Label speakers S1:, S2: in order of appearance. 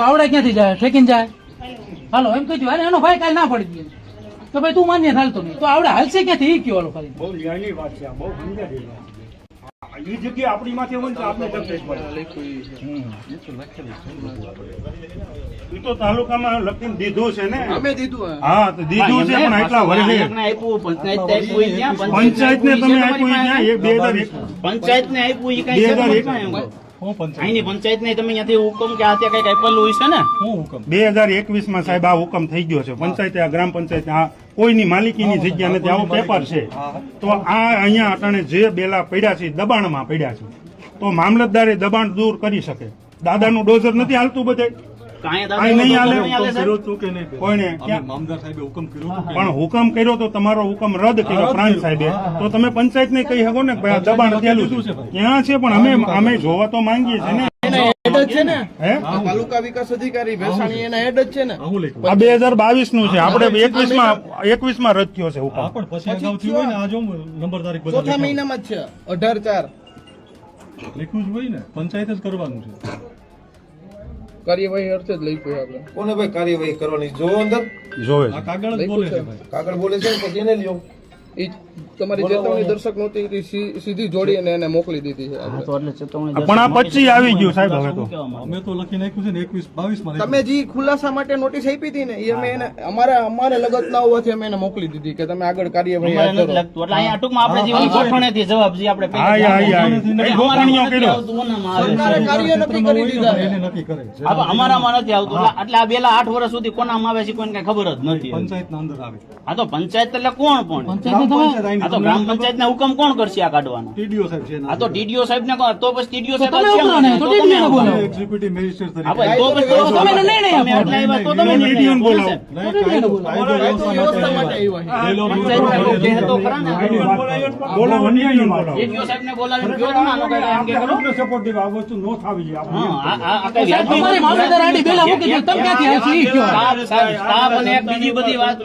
S1: તો આવડે ક્યાંથી જાય? ઠેકીને જાય? હાલો એમ કહી અરે એનો ભાઈ કાલે ના પડી ગયો. તો ભાઈ તું માન્ય હાલતો નહીં. તો આવડે હાલશે ક્યાંથી? એ કયો હાલો ખાલી
S2: બહુ ન્યાયની વાત છે બહુ સમજાય એ જગ્યાએ આપણી માથે હોય તો આપણે તકલીફ પડે. એ તો તાલુકામાં લખીને દીધું છે ને.
S3: અમે દીધું
S2: હા તો દીધું છે પણ આટલા વર્ષે. પંચાયત ને તમે આપ્યું બે હજાર
S4: પંચાયત ને આપ્યું
S2: બે
S4: કઈ અહીંની પંચાયત નહીં તમે અહીંયાથી હુકમ કે આ ત્યાં કંઈક આપેલું હોય છે ને?
S2: બે હજાર એકવીસમાં સાહેબ આ હુકમ થઈ ગયો છે. પંચાયતે આ ગ્રામ પંચાયત આ કોઈની માલિકીની જગ્યા નથી. આવો પેપર છે. તો આ અહીંયા અટાણે જે બેલા પડ્યા છે દબાણમાં પડ્યા છે. તો મામલતદારે દબાણ દૂર કરી શકે. દાદાનું ડોઝર નથી હાલતું બધે પણ હુકમ કર્યો તો તમારો હુકમ રદ કર્યો પ્રાંત સાહેબે. તો તમે પંચાયત ને કહી શકો ને કે ભાઈ આ દબાણ થયેલું છે ક્યાં છે? પણ અમે અમે જોવા તો માંગીએ છીએ ને.
S3: એના હેડ જ છે ને?
S2: હે?
S3: તાલુકા વિકાસ અધિકારી ભેસાણી એના હેડ જ છે ને?
S2: આ બે હજાર બાવીસનું છે આપણે એકવીસમાં એકવીસમાં રદ થયો છે હુકમ.
S5: પણ પછી અગાઉ થયું હોય ને આ જો નંબર તારીખ
S3: મહિનામાં જ છે. અઢાર ચાર.
S5: લખ્યું જ હોય ને. પંચાયત જ કરવાનું છે.
S3: કાર્યવાહી અર્થે જ લખ્યું આપણે.
S6: કોને ભાઈ કાર્યવાહી કરવાની? જો અંદર?
S2: જોવે
S5: આ
S2: છે
S5: કાગળ જ બોલે છે ભાઈ.
S6: કાગળ બોલે છે ને પછી એને લ્યો.
S3: ઈ તમારી ચેતવણી દર્શક નહોતી સી- સીધી જોડી અને એને મોકલી દીધી છે આપણે.
S4: તો એટલે ચેતવણી
S2: પણ આ પચી આવી ગયું સાહેબ હવે તો.
S5: અમે તો લખી નાખ્યું છે ને એકવીસ બાવીસમાં
S3: તમે જે ખુલાસા માટે નોટિસ આપી હતી ને એ અમે એને અમારે અમારે લગત ના હોવાથી અમે એને મોકલી દીધી કે તમે આગળ કાર્યવાહી હાથ ધરો.
S4: લાગતું. એટલે અહીંયા ટૂંકમાં આપણે જે ગોઠવણેથી જવાબ જે આપણે
S2: હા હા હા એ ગોઠવણીઓ કર્યો.
S3: સરકારે કાર્ય નક્કી કરી દીધા. છે.
S5: એને નક્કી કરે છે.
S4: હવે અમારામાં નથી આવતું. એટલે- એટલે આ બેલા આઠ વર્ષ સુધી કોનામાં આવે છે કોઈને કઈ ખબર જ નથી.
S5: પંચાયતના અંદર આવે.
S4: આ તો પંચાયત એટલે કોણ પણ
S1: પંચાયતને તમે
S4: આ તો ગ્રામ પંચાયત ના હુકમ કોણ કરશે આ કાઢવાનો?
S5: ટીડીઓ સાહેબ છે
S4: આ તો ટીડીઓ સાહેબ ને તો પછી ટીડીઓ સાહેબ?
S1: તો
S4: તમે
S1: બોલાવો.
S5: એક્ઝિક્યુટિવ મેજિસ્ટ્રેટ તરીકે.
S4: તો પછી
S3: તો
S4: તમે. આવ્યા તો
S2: ને બોલાવો.
S5: નહીં,
S3: માટે
S5: વ્યવસ્થા
S3: આવ્યા
S4: તો
S2: નહીં
S4: સાહેબ ને બોલાવીને તમે આનો કાંઈ એમ કે કરો.
S2: સપોર્ટિવ આ વસ્તુ નો થવી જોઈએ? આપણે
S1: તમારી આડી બેલા તમે ક્યાંથી
S4: સ્ટાફ- અને બીજી બધી વાત